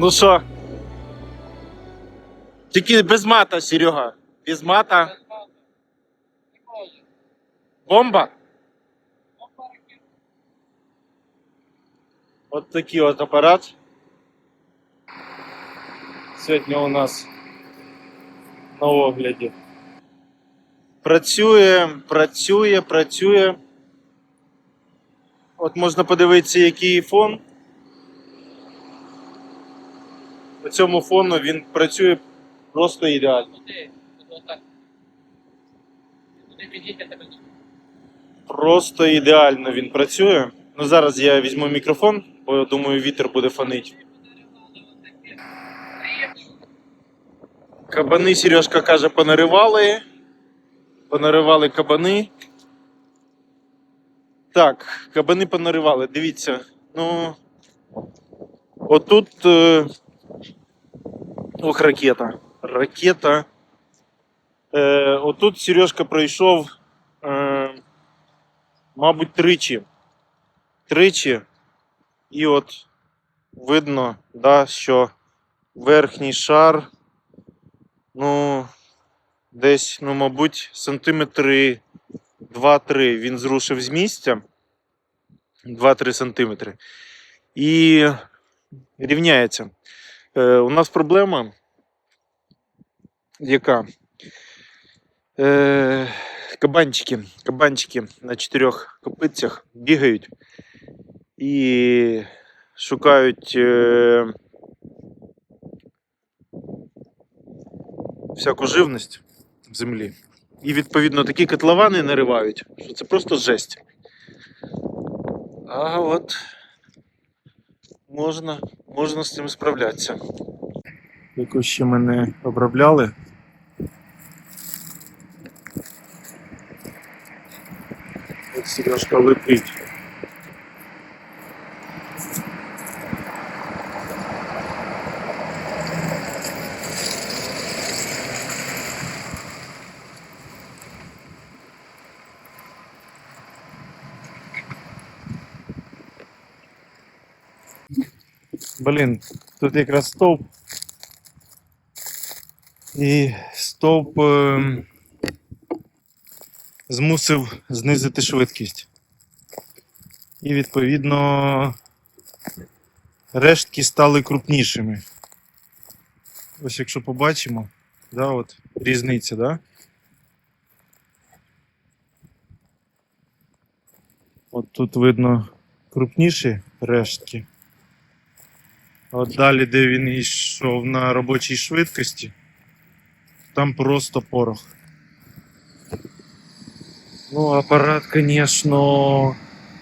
Ну що? Тільки без мата, Серега. Без мата. Бомба? От такий от апарат. Сьогодні у нас на огляді. Працює, працює, працює. От можна подивитися, який фон. По цьому фону він працює просто ідеально. Просто ідеально він працює. Ну зараз я візьму мікрофон, бо я думаю, вітер буде фонить. Кабани, Сережка каже, понаривали. Понаривали кабани. Так, кабани понаривали. Дивіться. Ну. Отут. Ох, ракета. Ракета. Е, отут Сережка пройшов. Е, мабуть, тричі. Тричі. І от видно, да, що верхній шар, ну, десь, ну, мабуть, сантиметри 2-3 він зрушив з місця. 2-3 сантиметри. І рівняється. Е, у нас проблема. Яка? Е, кабанчики, кабанчики на чотирьох копитцях бігають і шукають е, всяку живність в землі. І відповідно такі котловани наривають, що це просто жесть. А от можна, можна з цим справлятися. Якось ще мене обробляли. Ось Сережка летить. Блін, тут якраз стовп. І стовп ем, змусив знизити швидкість. І відповідно рештки стали крупнішими. Ось якщо побачимо, да, от різниця, да? От тут видно крупніші рештки. А От далі, де він йшов на робочій швидкості, там просто порох. Ну, аппарат, конечно,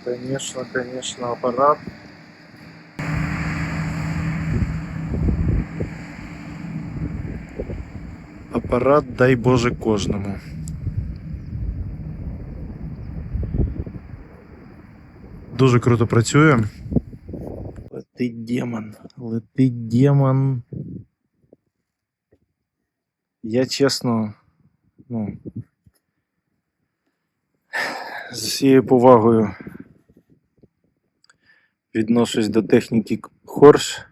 конечно, конечно, аппарат. Апарат, дай Боже, кожному. Дуже круто працює. Летить демон, Летить демон. Я чесно, ну, з усією повагою відношусь до техніки Хорш.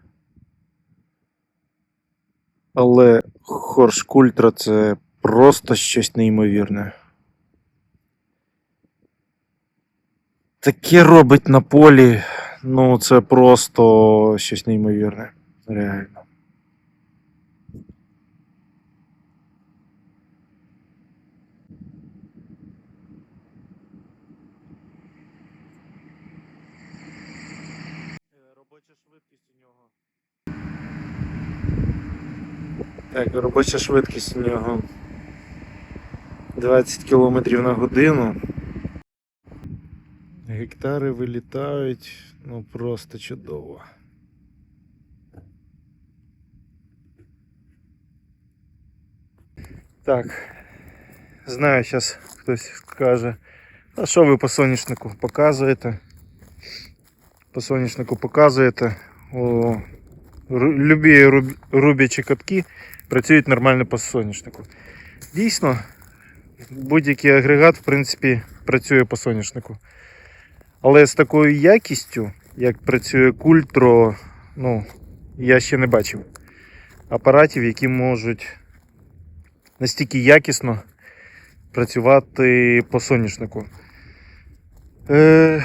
Але Хорш Культра це просто щось неймовірне. Таке робить на полі, ну це просто щось неймовірне. Реально. Робоча швидкість у нього. Так, робоча швидкість у нього 20 км на годину. Гектари вилітають, ну просто чудово. Так. Знаю, зараз хтось скаже, а що ви по соняшнику показуєте? По соняшнику показуєте. О, любі руб- рубячі катки працюють нормально по соняшнику. Дійсно, будь-який агрегат, в принципі, працює по соняшнику. Але з такою якістю, як працює Культро, ну, я ще не бачив апаратів, які можуть настільки якісно працювати по соняшнику. Е,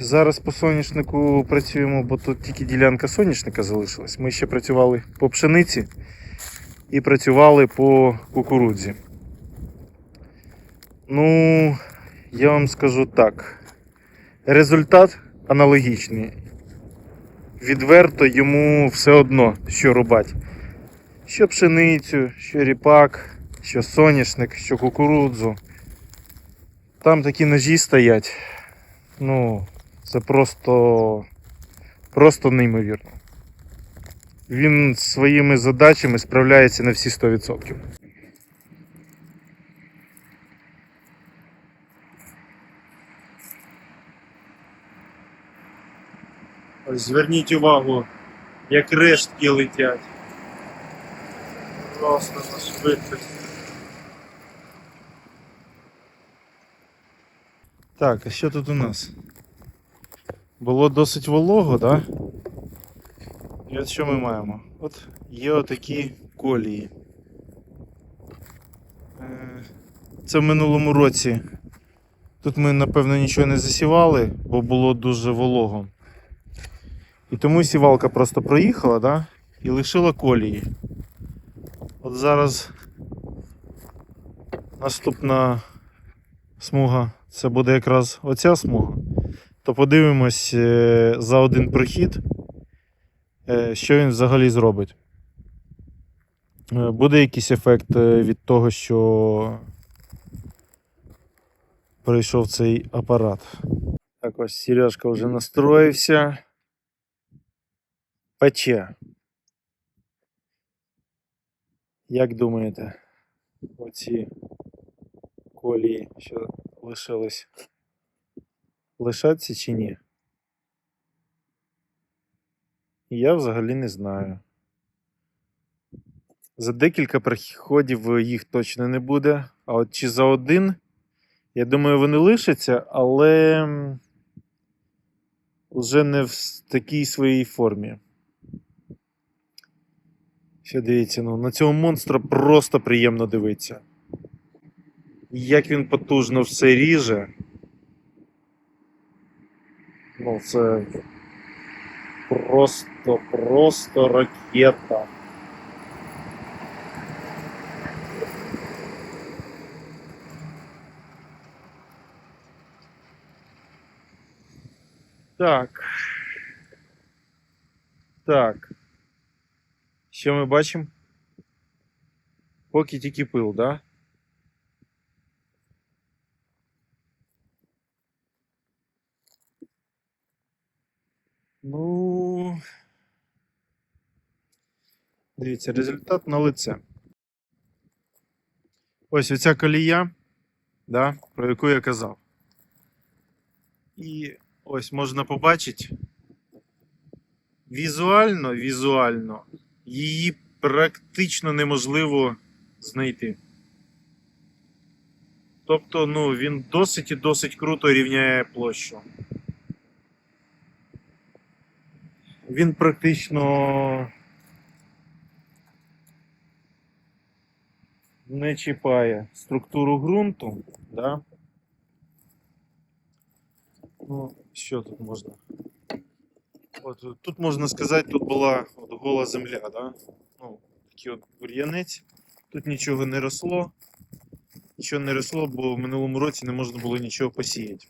зараз по соняшнику працюємо, бо тут тільки ділянка соняшника залишилась. Ми ще працювали по пшениці і працювали по кукурудзі. Ну, я вам скажу так. Результат аналогічний. Відверто йому все одно, що рубати. Що пшеницю, що ріпак, що соняшник, що кукурудзу. Там такі ножі стоять. Ну, це просто, просто неймовірно. Він своїми задачами справляється на всі 100%. Зверніть увагу, як рештки летять. Просто на швидкості. Так, а що тут у нас? Було досить волого, так? Да? І от що ми маємо? От є отакі колії. Е, Це в минулому році. Тут ми, напевно, нічого не засівали, бо було дуже волого. І тому сівалка просто проїхала, да? І лишила колії. От зараз наступна смуга це буде якраз оця смуга. То подивимось е, за один прохід, е, що він взагалі зробить. Е, Буде якийсь ефект від того, що прийшов цей апарат. Так ось Сережка вже настроївся. Пече. Як думаєте, оці колії, що лишились, лишаться чи ні? Я взагалі не знаю. За декілька приходів їх точно не буде. А от чи за один, я думаю, вони лишаться, але вже не в такій своїй формі. Ще дивіться, ну на цього монстра просто приємно дивитися. Як він потужно все ріже. Ну, це просто, просто ракета. Так. Так. Що ми бачимо? Поки тільки пил, да? Ну. Дивіться, результат на лице. Ось оця колія, да, про яку я казав. І ось можна побачити. Візуально, візуально, її практично неможливо знайти. Тобто, ну, він досить і досить круто рівняє площу. Він практично не чіпає структуру ґрунту, да? Ну, що тут можна? От е, тут можна сказати, тут була от гола земля, да? Ну, такий от бур'янець. Тут нічого не росло. Нічого не росло, бо в минулому році не можна було нічого посіяти.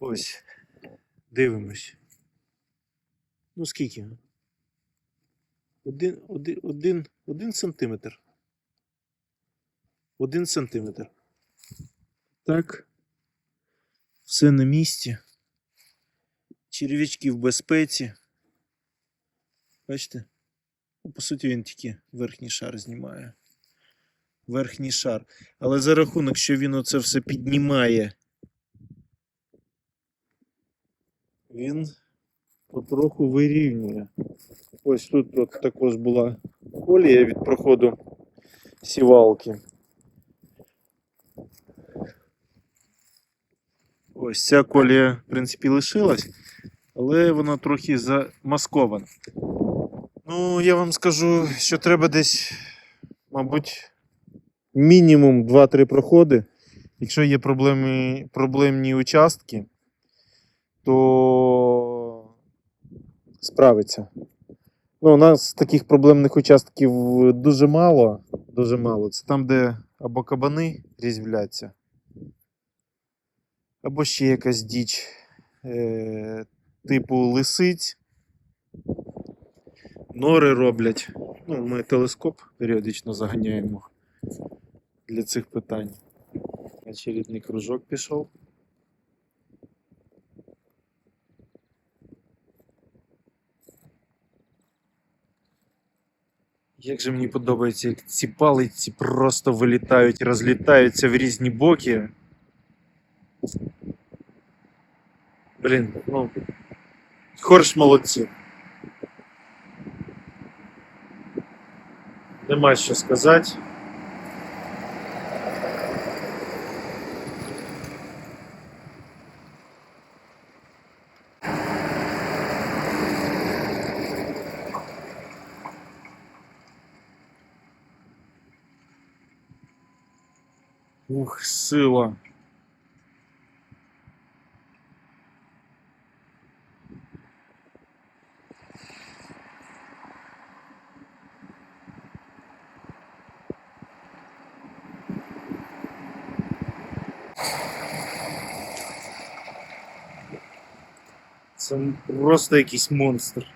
Ось. Дивимось. Ну скільки? Один, один, один, один сантиметр. Один сантиметр. Так. Все на місці. Черв'ячки в безпеці. Бачите? Ну, по суті, він тільки верхній шар знімає. Верхній шар. Але за рахунок, що він оце все піднімає, він потроху вирівнює. Ось тут от також була колія від проходу сівалки. Ось ця колія, в принципі, лишилась. Але вона трохи замаскована. Ну, я вам скажу, що треба десь, мабуть, мінімум 2-3 проходи. Якщо є проблеми, проблемні участки, то справиться. Ну, у нас таких проблемних участків дуже мало. Дуже мало. Це там, де або кабани різвляться, або ще якась діч е, типу лисиць. Нори роблять. Ну, ми телескоп періодично заганяємо для цих питань. Очередний кружок пішов. Як же мені подобається, як ці палиці просто вилітають, розлітаються в різні боки. Блін, ну. Хорш молодці. Нема що сказати. Ух, сила. Просто якийсь монстр.